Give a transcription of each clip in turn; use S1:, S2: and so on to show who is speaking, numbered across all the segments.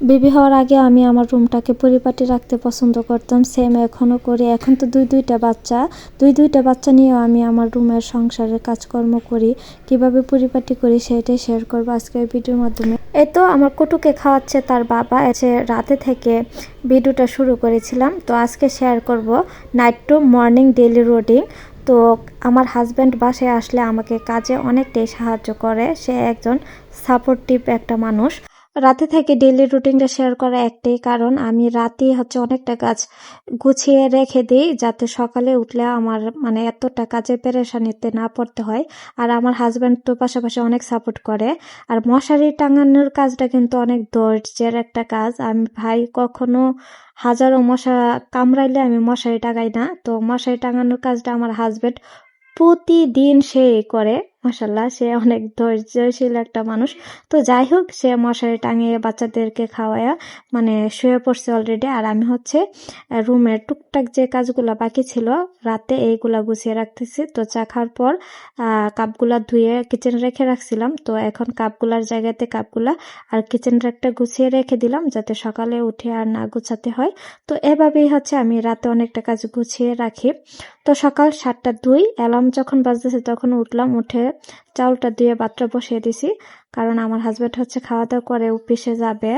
S1: Baby হওয়ার আগে আমি আমার রুমটাকে পরিপাটি রাখতে পছন্দ করতাম সেম এখনও করি। এখন তো দুই দুইটা বাচ্চা। দুই দুইটা বাচ্চা নিয়েও আমি আমার রুমের সংসারের কাজকর্ম করি। কীভাবে পরিপাটি করি সেটাই শেয়ার করব আজকের ভিডিওর মাধ্যমে। এ তো আমার কুটুকে খাওয়াচ্ছে তার বাবা। এসে রাতে থেকে ভিডিওটা শুরু করেছিলাম। তো আজকে শেয়ার করব night to morning daily routine তো আমার হাজব্যান্ড বাসায় আসলে আমাকে কাজে অনেকটাই সাহায্য করে। সে একজন সাপোর্টিভ একটা মানুষ। রাতে থেকে ডেলি রুটিনটা শেয়ার করা একটাই কারণ। আমি রাতে হচ্ছে অনেকটা কাজ গুছিয়ে রেখে দিই যাতে সকালে উঠলে আমার মানে এতটা কাজে পেরেশানিতে না পড়তে হয়। আর আমার হাজব্যান্ড তো পাশাপাশি অনেক সাপোর্ট করে। আর মশারি টাঙানোর কাজটা কিন্তু অনেক ধৈর্যের একটা কাজ। আমি ভাই কখনো হাজারো মশা কামড়াইলে আমি মশারি টাঙাই না। তো মশারি টাঙানোর কাজটা আমার হাজব্যান্ড প্রতিদিন সে করে। মাসাল্লাহ সে অনেক ধৈর্যশীল একটা মানুষ। তো যাই হোক, সে মশারি টাঙিয়ে বাচ্চাদেরকে খাওয়ায়া মানে শুয়ে পড়ছে অলরেডি আর আমি হচ্ছে রুমের টুকটাক যে কাজগুলো বাকি ছিল, রাতে এইগুলা গুছিয়ে রাখতেছি। তো চা খাওয়ার পর কাপগুলা ধুয়ে কিচেনে রেখে রাখছিলাম। তো এখন কাপগুলার জায়গাতে কাপগুলা আর কিচেন রেকটা গুছিয়ে রেখে দিলাম, যাতে সকালে উঠে আর না গুছাতে হয়। তো এভাবেই হচ্ছে আমি রাতে অনেকটা কাজ গুছিয়ে রাখি। তো সকাল সাতটা দুই, অ্যালার্ম যখন বাজতেছে তখন উঠলাম, উঠে চাউলটা দিয়ে বাতটা বসিয়ে দিছি, কারণ আমার হাজব্যান্ড হচ্ছে খাওয়া দাওয়া করে, অফিসে যাবে।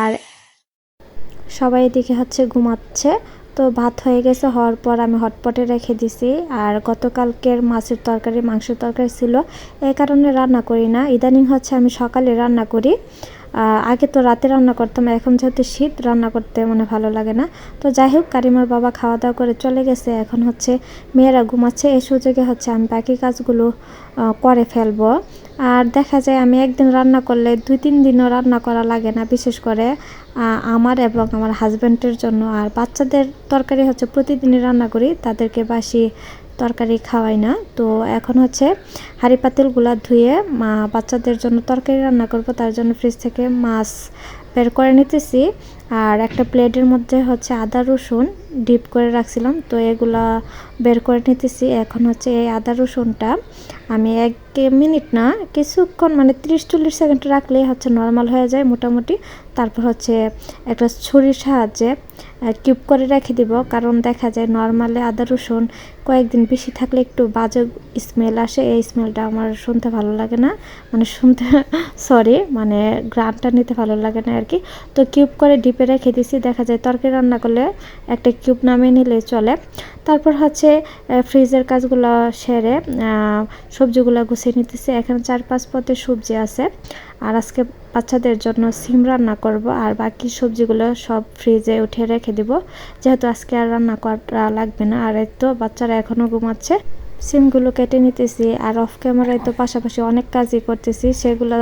S1: আর সবাই এদিকে হচ্ছে ঘুমাচ্ছে। তো ভাত হয়ে গেছে, হওয়ার পর আমি হটপটে রেখে দিছি। আর গতকালকের মাছের তরকারি, মাংসের তরকারি ছিল এই কারণে রান্না করি না। ইদানিং হচ্ছে আমি সকালে রান্না করি। আগে তো রাতে রান্না করতাম, এখন যেহেতু শীত, রান্না করতে মনে ভালো লাগে না। তো যাই হোক, কারিমার বাবা খাওয়া দাওয়া করে চলে গেছে। এখন হচ্ছে মেয়েরা ঘুমাচ্ছে, এই সুযোগে হচ্ছে আমি বাকি কাজগুলো করে ফেলব। আর দেখা যায় আমি একদিন রান্না করলে দুই, তিন দিনও রান্না করা লাগে না, বিশেষ করে আমার এবং আমার হাজব্যান্ডের জন্য। আর বাচ্চাদের তরকারি হচ্ছে প্রতিদিনই রান্না করি, তাদেরকে বাসি তরকারি খাওয়াই না। তো এখন হচ্ছে হাঁড়ি পাতিলগুলা ধুয়ে মা বাচ্চাদের জন্য তরকারি রান্না করব, তার জন্য ফ্রিজ থেকে মাছ বের করে নিতেছি। আর একটা প্লেটের মধ্যে হচ্ছে আদা রসুন ডিপ করে রাখছিলাম। তো এগুলা বের করে নিতেছি। এখন হচ্ছে এই আদা রসুনটা আমি এক মিনিট না, কিছুক্ষণ মানে তিরিশ চল্লিশ সেকেন্ড রাখলেই হচ্ছে নর্মাল হয়ে যায় মোটামুটি। তারপর হচ্ছে একটা ছুরির সাহায্যে কিউব করে রেখে দিব। কারণ দেখা যায় নর্মালে আদা রসুন কয়েকদিন বেশি থাকলে একটু বাজে স্মেল আসে। এই স্মেলটা আমার শুনতে ভালো লাগে না। মানে শুনতে সরি মানে গ্রানটা নিতে ভালো লাগে না আর কি। তো কিউব করে ডিপে রেখে দিছি। দেখা যায় তরকারি রান্না করলে একটা কিউব নামিয়ে নিলে চলে। তারপর হচ্ছে ফ্রিজের কাজগুলো সেরে সবজিগুলো গুছিয়ে নিতেছে। এখানে চার, পাঁচ পথে সবজি আছে। আর আজকে বাচ্চাদের জন্য সিম রান্না করব। আর বাকি সবজিগুলো সব ফ্রিজে উঠে রেখে দিব। যেহেতু আজকে আর রান্না করা লাগবে না। আর তো বাচ্চারা এখনও ঘুমাচ্ছে। সিমগুলো কেটে নিতেছি আর অফ ক্যামেরায় তো পাশাপাশি অনেক কাজই করতেছি, সেগুলো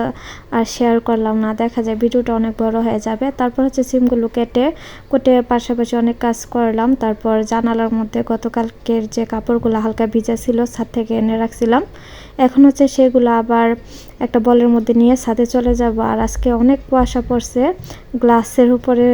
S1: আর শেয়ার করলাম না। দেখা যায় ভিডিওটা অনেক বড় হয়ে যাবে। তারপর হচ্ছে সিমগুলো কেটে কেটে পাশাপাশি অনেক কাজ করলাম। তারপর জানালার মধ্যে গতকালকের যে কাপড়গুলো হালকা ভিজা ছিল, ছাদ থেকে এনে রাখছিলাম। এখন হচ্ছে সেগুলো আবার একটা বলের মধ্যে নিয়ে ছাদে চলে যাব। আর আজকে অনেক কুয়াশা পড়ছে, গ্লাসের উপরে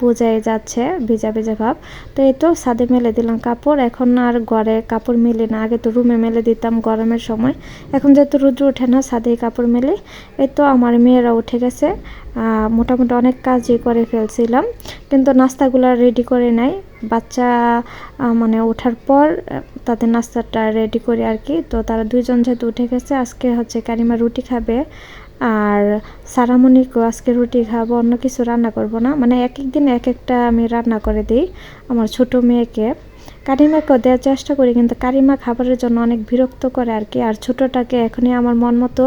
S1: বোঝাই যাচ্ছে ভিজা ভিজা ভাব। তো এই তো ছাদে মেলে দিলাম কাপড়। এখন আর ঘরে কাপড় মেলে না। আগে তো রুমে মেলে দিতাম গরমের সময়। এখন যেহেতু রুদ্র ওঠে না ছাদে কাপড় মেলে। এই তো আমার মেয়েরা উঠে গেছে। মোটামুটি অনেক কাজই করে ফেলছিলাম। কিন্তু নাস্তাগুলো রেডি করে নাই। বাচ্চা মানে ওঠার পর তাদের নাস্তাটা রেডি করি আর কি। তো তারা দুইজন যেহেতু উঠে গেছে, আজকে হচ্ছে কারিমা রুটি খাবে আর সারামণিকেও আজকে রুটি খাব, অন্য কিছু রান্না করব না। মানে এক এক দিন এক একটা আমি রান্না করে দিই, আমার ছোট মেয়েকে। কারিমাকেও দেওয়ার চেষ্টা করি, কিন্তু কারিমা খাবারের জন্য অনেক বিরক্ত করে আর কি। আর ছোটোটাকে এখনই আমার মন মতো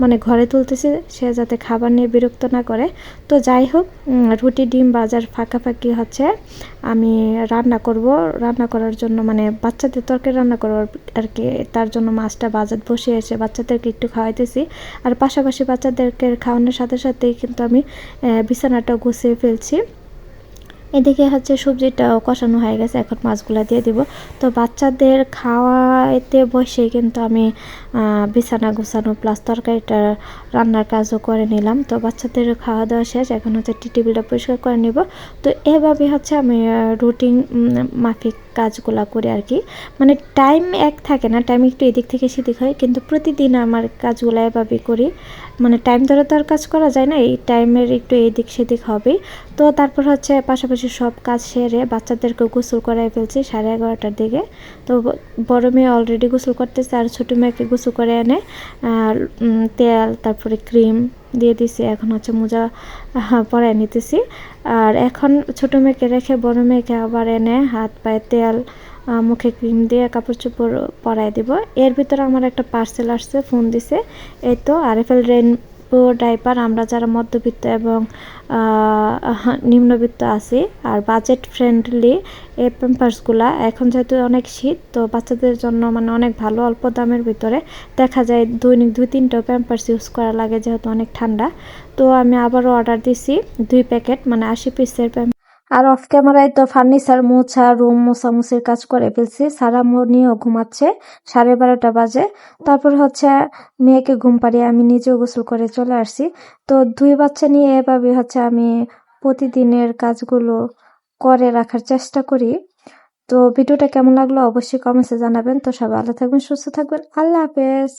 S1: মানে ঘরে তুলতেছে, সে যাতে খাবার নিয়ে বিরক্ত না করে। তো যাই হোক রুটি, ডিম বাজার ফাঁকাফাঁকি হচ্ছে। আমি রান্না করব, রান্না করার জন্য মানে বাচ্চাদের তরকারি রান্না করব আর কি। তার জন্য মাছটা বাজার বসে এসে বাচ্চাদেরকে একটু খাওয়াইতেছি। আর পাশাপাশি বাচ্চাদেরকে খাওয়ানোর সাথে সাথেই কিন্তু আমি বিছানাটা গুছিয়ে ফেলছি। এদিকে হচ্ছে সবজিটাও কষানো হয়ে গেছে, এখন মাছগুলা দিয়ে দিব। তো বাচ্চাদের খাওয়াতে বসে কিন্তু আমি বিছানা গুছানো প্লাস তরকারিটা রান্নার কাজও করে নিলাম। তো বাচ্চাদের খাওয়া দাওয়া শেষ, এখন হচ্ছে টি টেবিলটা পরিষ্কার করে নিব। তো এভাবে হচ্ছে আমি রুটিন মাফিক কাজগুলা করি আর কি। মানে টাইম এক থাকে না টাইম একটু এদিক থেকে সেদিক হয়, কিন্তু প্রতিদিন আমার কাজগুলো এভাবে করি। মানে টাইম ধরে তো আর কাজ করা যায় না, এই টাইমের একটু এদিক সেদিক হবে তো তারপর হচ্ছে পাশাপাশি সব কাজ সেরে বাচ্চাদেরকে গোসল করাই ফেলছি সাড়ে এগারোটার দিকে। তো বড় মেয়ে অলরেডি গোসল করতেছে আর ছোটো মেয়েকে গোসল করে এনে তেল, তারপরে ক্রিম দিয়ে দিছি। এখন হচ্ছে মোজা পরাই নিতেছি। আর এখন ছোটো মেয়েকে রেখে বড় মেয়েকে আবার এনে হাত, পায়ে তেল মুখে ক্রিম দিয়ে কাপড় চোপড় পরাই দিব। এর ভিতরে আমার একটা পার্সেল আসছে, ফোন দিছে। এই তো আরএফএল রেনবো ডাইপার, আমরা যারা মধ্যবিত্ত এবং নিম্নবিত্ত আছি, আর বাজেট ফ্রেন্ডলি এই প্যাম্পার্সগুলা এখন যেহেতু অনেক শীত, তো বাচ্চাদের জন্য মানে অনেক ভালো, অল্প দামের ভিতরে দেখা যায় দৈনিক দুই তিনটা প্যাম্পার্স ইউজ করা লাগে যেহেতু অনেক ঠান্ডা। তো আমি আবারও অর্ডার দিছি, দুই প্যাকেট মানে আশি পিসের আর অফ ক্যামেরায় তো ফার্নিচার মোছা রুম মোছামুছির কাজ করে ফেলছি। সারা নিয়েও ঘুমাচ্ছে, সাড়ে বারোটা বাজে। তারপর হচ্ছে মেয়েকে ঘুম পাড়িয়ে আমি নিজেও গোসল করে চলে আসছি। তো দুই বাচ্চা নিয়ে এভাবে হচ্ছে আমি প্রতিদিনের কাজগুলো করে রাখার চেষ্টা করি। তো ভিডিওটা কেমন লাগল অবশ্যই কমেন্টসে জানাবেন। তো সবাই ভালো থাকবেন, সুস্থ থাকবেন। আল্লাহ হাফেজ।